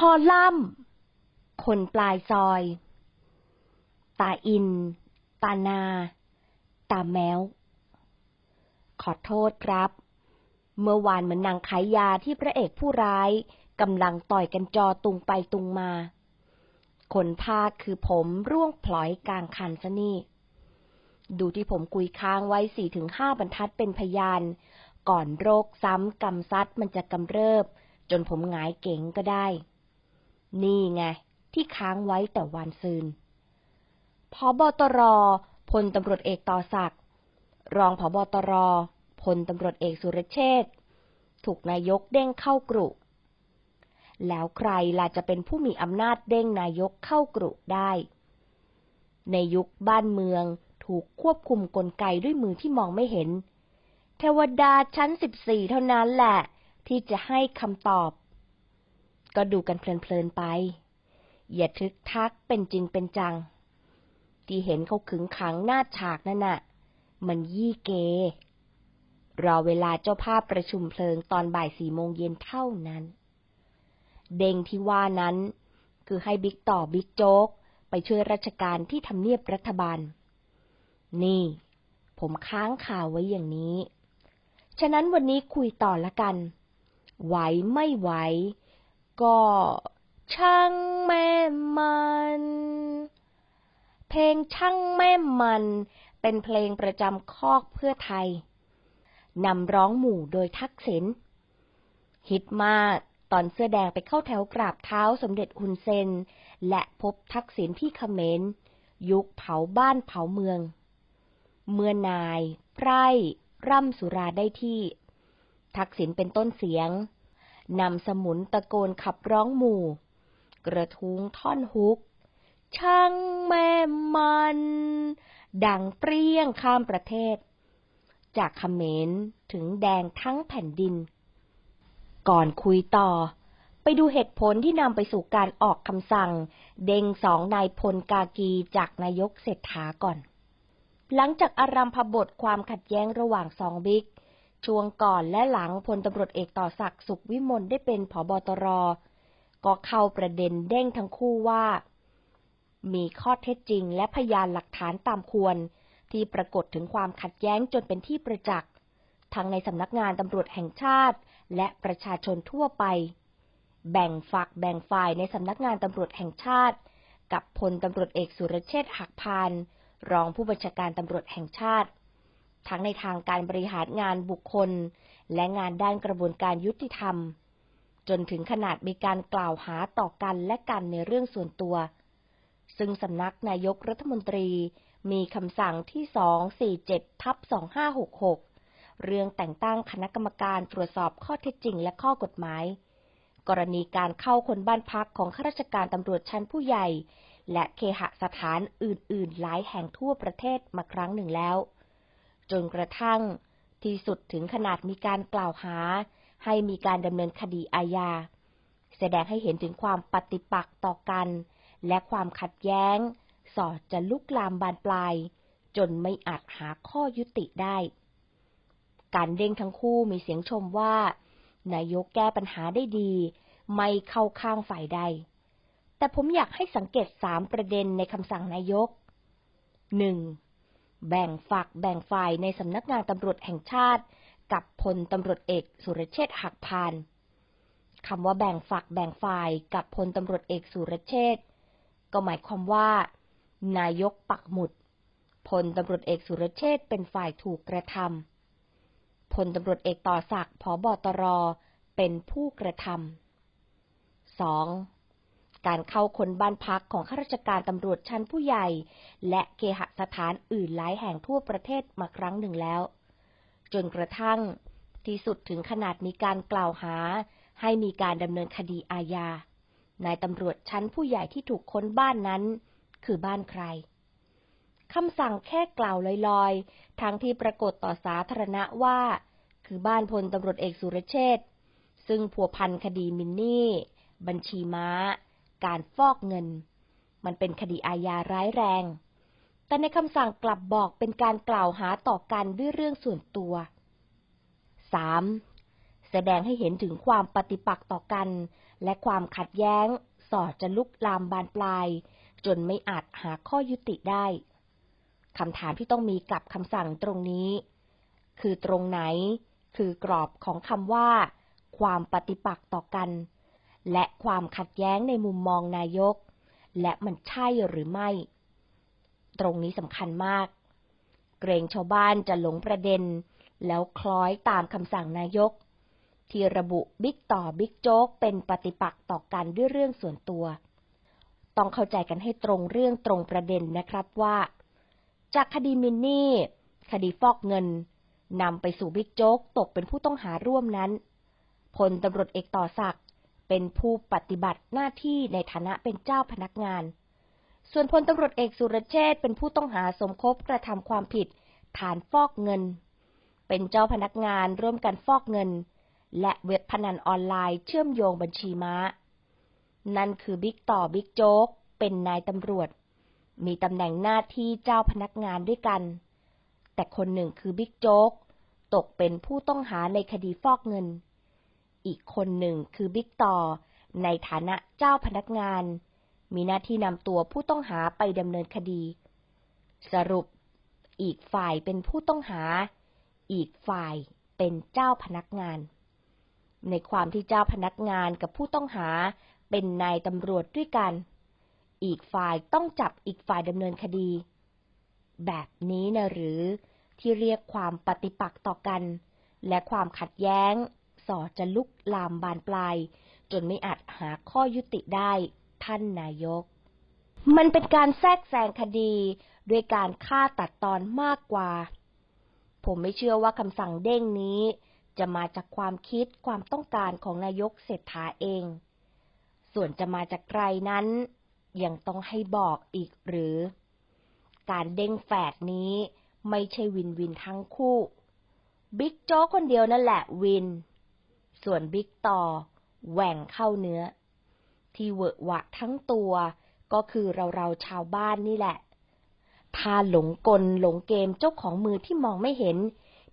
คอลัมน์ คนปลายซอย ตาอิน ตานา ตาแมว ขอโทษครับ เมื่อวานเหมือนนางขายยาที่พระเอกผู้ร้ายกำลังต่อยกันจอตุงไปตุงมา คนภาคคือผมร่วงพลอยกลางคันซะนี่ ดูที่ผมกุยค้างไว้สี่ถึงห้าบรรทัดเป็นพยาน ก่อนโรคซ้ำกำซัดมันจะกำเริบ จนผมหงายเก๋งก็ได้ นี่ไง ที่ค้างไว้แต่วันซืนพอบอตรพลตำรวจเอกต่อศักดิ์รองผบตรพลตำรวจเอกสุรเชษฐ์ถูกนายกเด้งเข้ากรุ แล้วใครล่ะจะเป็นผู้มีอำนาจเด้งนายกเข้ากรุได้ ในยุคบ้านเมืองถูกควบคุมกลไกด้วยมือที่มองไม่เห็น เทวดาชั้นสิบสี่เท่านั้นแหละ ที่จะให้คำตอบ ก็ดูกันเพลินๆไป อย่าทึกทักเป็นจริงเป็นจัง ที่เห็นเขาขึงขังหน้าฉากนั่นน่ะ มันยี่เก รอเวลาเจ้าภาพประชุมเพลิงตอนบ่ายสี่โมงเย็นเท่านั้น เด้งที่ว่านั้น คือให้บิ๊กต่อบิ๊กโจ๊กไปช่วยราชการที่ทำเนียบรัฐบาล นี่ ผมค้างข่าวไว้อย่างนี้ ฉะนั้นวันนี้คุยต่อละกัน ไหวไม่ไหว ก็ช่างแม่มัน เพลงช่างแม่มัน เป็นเพลงประจำคอกเพื่อไทย นำร้องหมู่โดยทักษิณ ฮิตมากตอนเสื้อแดงไปเข้าแถวกราบเท้าสมเด็จฮุนเซน และพบทักษิณที่เขมร ยุคเผาบ้านเผาเมือง เมื่อนาย ไพร่ ร่ำสุราได้ที่ ทักษิณเป็นต้นเสียง นำสมุนตะโกนขับร้องหมู่ กระทุ้งท่อนฮุก ช่างแม่มัน ดังเปรี้ยงข้ามประเทศ จากเขมรถึงแดงทั้งแผ่นดิน ก่อนคุยต่อ ไปดูเหตุผลที่นำไปสู่การออกคำสั่ง เด้งสองนายพลกากีจากนายกเศรษฐาก่อนหลังจากอารัมพบทความขัดแย้งระหว่างสองบิ๊ก ช่วงก่อนและหลังพลตำรวจเอกต่อศักดิ์สุขวิมลได้เป็นผบตร ก็เข้าประเด็นเด้งทั้งคู่ว่า มีข้อเท็จจริงและพยานหลักฐานตามควร ที่ปรากฏถึงความขัดแย้งจนเป็นที่ประจักษ์ทั้งในสำนักงานตำรวจแห่งชาติ และประชาชนทั่วไป แบ่งฝักแบ่งฝ่ายในสำนักงานตำรวจแห่งชาติ กับพลตำรวจเอกสุรเชษฐ์หักพานรองผู้บัญชาการตำรวจแห่งชาติ ทั้งในทางการบริหารงานบุคคล และงานด้านกระบวนการยุติธรรม จนถึงขนาดมีการกล่าวหาต่อกันและกันในเรื่องส่วนตัว ซึ่งสำนักนายกรัฐมนตรีมีคำสั่งที่ 247ทับ2566 เรื่องแต่งตั้งคณะกรรมการตรวจสอบข้อเท็จจริงและข้อกฎหมาย กรณีการเข้าคนบ้านพักของข้าราชการตำรวจชั้นผู้ใหญ่ และเคหสถานอื่น ๆ หลายแห่งทั่วประเทศมาครั้งหนึ่งแล้ว จนกระทั่ง ที่สุดถึงขนาดมีการกล่าวหา ให้มีการดำเนินคดีอาญา แสดงให้เห็นถึงความปฏิปักษ์ต่อกัน และความขัดแย้ง สอดจะลุกลามบานปลาย จนไม่อาจหาข้อยุติได้ การเด้งทั้งคู่มีเสียงชมว่านายกแก้ปัญหาได้ดี ไม่เข้าข้างฝ่ายใด แต่ผมอยากให้สังเกตสามประเด็นในคำสั่งนายกหนึ่ง แบ่งฝักแบ่งฝ่ายในสำนักงานตำรวจแห่งชาติ กับพลตำรวจเอกสุรเชษฐ์หักพานคำว่าแบ่งฝักแบ่งฝ่ายกับพลตำรวจเอกสุรเชษฐ์ก็หมายความว่า นายกปักหมุดพลตำรวจเอกสุรเชษฐ์เป็นฝ่ายถูกกระทำพลตำรวจเอกต่อศักดิ์ผบตร เป็นผู้กระทำสอง การเข้าคนบ้านพักของข้าราชการตำรวจชั้นผู้ใหญ่ และเคหสถานอื่นหลายแห่งทั่วประเทศมาครั้งหนึ่งแล้ว จนกระทั่งที่สุดถึงขนาดมีการกล่าวหา ให้มีการดำเนินคดีอาญานายตำรวจชั้นผู้ใหญ่ที่ถูกค้นบ้านนั้น คือบ้านใครคำสั่งแค่กล่าวลอยๆ ทั้งที่ปรากฏต่อสาธารณะว่า คือบ้านพลตำรวจเอกสุรเชษฐ์ซึ่งผัวพันคดีมินนี่ บัญชีม้า การฟอกเงิน มันเป็นคดีอาญาร้ายแรง แต่ในคำสั่งกลับบอกเป็นการกล่าวหาต่อกันด้วยเรื่องส่วนตัว 3. แสดงให้เห็นถึงความปฏิปักษ์ต่อกัน และความขัดแย้งสอดจะลุกลามบานปลาย จนไม่อาจหาข้อยุติได้คำถามที่ต้องมีกับคำสั่งตรงนี้ คือตรงไหนคือกรอบของคำว่า ความปฏิปักษ์ต่อกัน และความขัดแย้งในมุมมองนายก และมันใช่หรือไม่ ตรงนี้สำคัญมาก เกรงชาวบ้านจะหลงประเด็น แล้วคล้อยตามคำสั่งนายก ที่ระบุบิ๊กต่อบิ๊กโจ๊กเป็นปฏิปักษ์ต่อกันด้วยเรื่องส่วนตัว ต้องเข้าใจกันให้ตรงเรื่องตรงประเด็นนะครับว่า จากคดีมินนี่ คดีฟอกเงินนำไปสู่บิ๊กโจ๊กตกเป็นผู้ต้องหาร่วมนั้นพลตำรวจเอกต่อศักดิ์ เป็นผู้ปฏิบัติหน้าที่ในฐานะเป็นเจ้าพนักงาน ส่วนพลตำรวจเอกสุรเชษเป็นผู้ต้องหาสมคบกระทำความผิด ฐานฟอกเงิน เป็นเจ้าพนักงานร่วมกันฟอกเงิน และเว็บพนันออนไลน์เชื่อมโยงบัญชีม้า นั่นคือบิ๊กต่อบิ๊กโจ๊กเป็นนายตำรวจ มีตำแหน่งหน้าที่เจ้าพนักงานด้วยกัน แต่คนหนึ่งคือบิ๊กโจ๊กตกเป็นผู้ต้องหาในคดีฟอกเงิน อีกคนหนึ่งคือบิ๊กต่อ ในฐานะเจ้าพนักงาน มีหน้าที่นำตัวผู้ต้องหาไปดำเนินคดี สรุป อีกฝ่ายเป็นผู้ต้องหา อีกฝ่ายเป็นเจ้าพนักงาน ในความที่เจ้าพนักงานกับผู้ต้องหาเป็นนายตำรวจด้วยกัน อีกฝ่ายต้องจับอีกฝ่ายดำเนินคดี แบบนี้นะหรือที่เรียกความปฏิปักษ์ต่อกัน และความขัดแย้ง ส่อจะลุกลามบานปลาย จนไม่อาจหาข้อยุติได้ท่านนายก มันเป็นการแทรกแซงคดีด้วยการฆ่าตัดตอนมากกว่า ผมไม่เชื่อว่าคำสั่งเด้งนี้ จะมาจากความคิดความต้องการของนายกเศรษฐาเอง ส่วนจะมาจากใครนั้น ยังต้องให้บอกอีกหรือ การเด้งแฝดนี้ไม่ใช่วินวินทั้งคู่ บิ๊กโจ๊กคนเดียวนั่นแหละวิน ส่วนบิ๊กต่อ แหว่งเข้าเนื้อ ที่เวอะหวะทั้งตัวก็คือเราเราชาวบ้านนี่แหละ ถ้าหลงกลหลงเกมเจ้าของมือที่มองไม่เห็น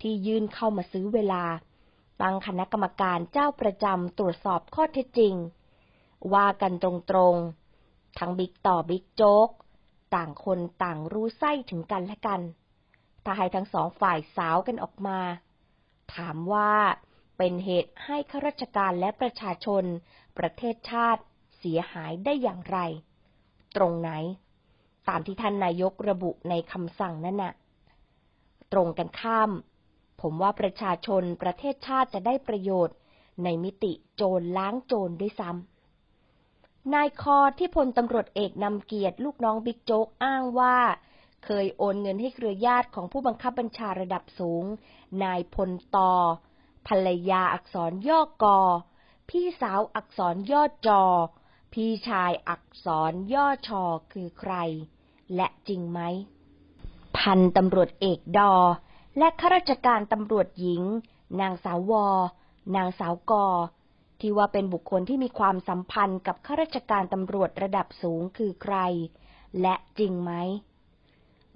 ที่ยื่นเข้ามาซื้อเวลา ตั้งคณะกรรมการเจ้าประจำตรวจสอบข้อเท็จจริง ว่ากันตรงๆ ทั้งบิ๊กต่อบิ๊กโจ๊ก ต่างคนต่างรู้ไส้ถึงกันและกัน ถ้าให้ทั้งสองฝ่ายสาวกันออกมา ถามว่า เป็นเหตุให้ข้าราชการและประชาชน ประเทศชาติเสียหายได้อย่างไร ตรงไหน ตามที่ท่านนายกระบุในคำสั่งนั่นน่ะ ตรงกันข้าม ผมว่าประชาชนประเทศชาติจะได้ประโยชน์ ในมิติโจรล้างโจรด้วยซ้ำนายคอที่พลตำรวจเอกนำเกียรติลูกน้องบิ๊กโจ๊กอ้างว่าเคยโอนเงินให้เครือญาติของผู้บังคับบัญชาระดับสูง นายพลตอ ภรรยาอักษรย่อกอ พี่สาวอักษรย่อจอ พี่ชายอักษรย่อชอคือใคร และจริงไหม พันตำรวจเอกดอ และข้าราชการตำรวจหญิง นางสาววอ นางสาวกอ ที่ว่าเป็นบุคคลที่มีความสัมพันธ์กับข้าราชการตำรวจระดับสูงคือใคร และจริงไหม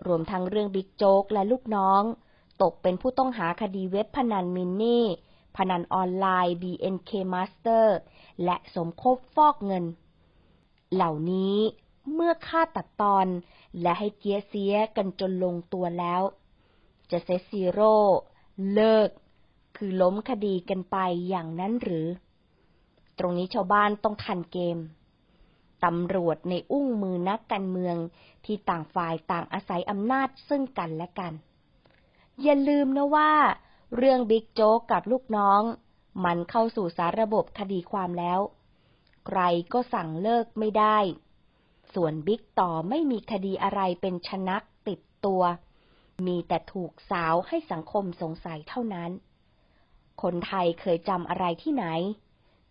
รวมทั้งเรื่องบิ๊กโจ๊กและลูกน้องตกเป็นผู้ต้องหาคดีเว็บพนันมินนี่ พนันออนไลน์ BNK Master และสมคบฟอกเงิน เหล่านี้เมื่อค่าตัดตอนและให้เจียเสียกันจนลงตัวแล้ว จะเซซีโร่เลิก คือล้มคดีกันไปอย่างนั้นหรือ ตรงนี้ชาวบ้านต้องทันเกมตำรวจในอุ้งมือนักการเมืองที่ต่างฝ่ายต่างอาศัยอำนาจซึ่งกันและกัน อย่าลืมนะว่า เรื่องบิ๊กโจ๊กกับลูกน้อง มันเข้าสู่สารระบบคดีความแล้ว ใครก็สั่งเลิกไม่ได้ ส่วนบิ๊กต่อไม่มีคดีอะไรเป็นชนักติดตัว มีแต่ถูกสาวให้สังคมสงสัยเท่านั้น คนไทยเคยจำอะไรที่ไหน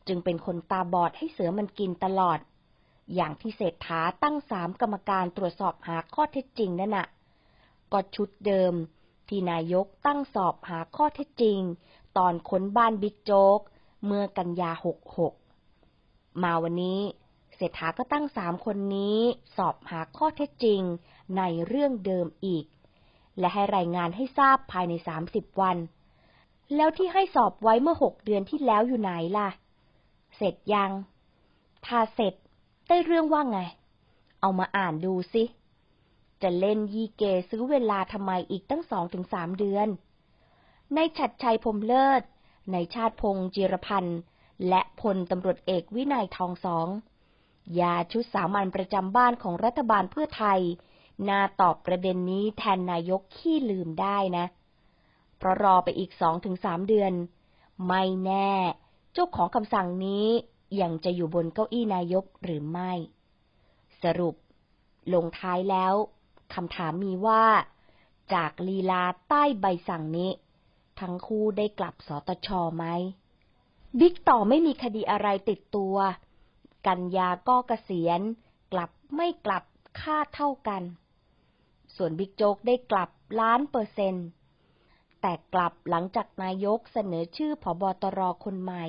จึงเป็นคนตาบอดให้เสือมันกินตลอด อย่างที่เศรษฐาตั้งสามกรรมการตรวจสอบหาข้อเท็จจริงนั่นน่ะก็ชุดเดิม ที่นายกตั้งสอบหาข้อเท็จจริง ตอนค้นบ้านบิ๊กโจ๊ก เมื่อกันยาหกหกมาวันนี้ เศรษฐาก็ตั้งสามคนนี้สอบหาข้อเท็จจริงในเรื่องเดิมอีก และให้รายงานให้ทราบภายในสามสิบวัน แล้วที่ให้สอบไว้เมื่อหกเดือนที่แล้วอยู่ไหนล่ะ เสร็จยังทาเสร็จได้เรื่องว่าไง เอามาอ่านดูสิ จะเล่นยีเกซื้อเวลาทำไมอีกตั้งสองถึงสามเดือน ในฉัดชัยพรมเลิศ ในชาติพงษ์จิรพันธ์ และพลตำรวจเอกวินัยทองสอง ยาชุดสามัญประจำบ้านของรัฐบาลเพื่อไทย น่าตอบประเด็นนี้แทนนายกขี้ลืมได้นะ เพราะรอไปอีกสองถึงสามเดือน ไม่แน่ เจ้าของคำสั่งนี้ยังจะอยู่บนเก้าอี้นายกหรือไม่ สรุป ลงท้ายแล้ว คำถามมีว่า จากลีลาใต้ใบสั่งนี้ ทั้งคู่ได้กลับสตชไหม บิ๊กต่อไม่มีคดีอะไรติดตัว กันยาก็เกษียณ กลับไม่กลับค่าเท่ากัน ส่วนบิ๊กโจ๊กได้กลับล้านเปอร์เซ็นต์แต่กลับหลังจากนายกเสนอชื่อผบตรคนใหม่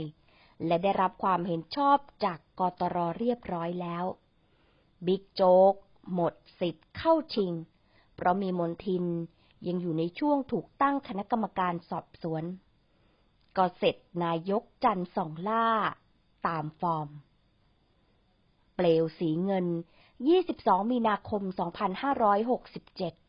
และได้รับความเห็นชอบจากกตรเรียบร้อยแล้ว บิ๊กโจ๊ก หมดสิทธิ์เข้าชิง เพราะมีมนทินยังอยู่ในช่วงถูกตั้งคณะกรรมการสอบสวน ก็เสร็จนายกจันสองล่า ตามฟอร์ม เปลวสีเงิน 22 มีนาคม 2567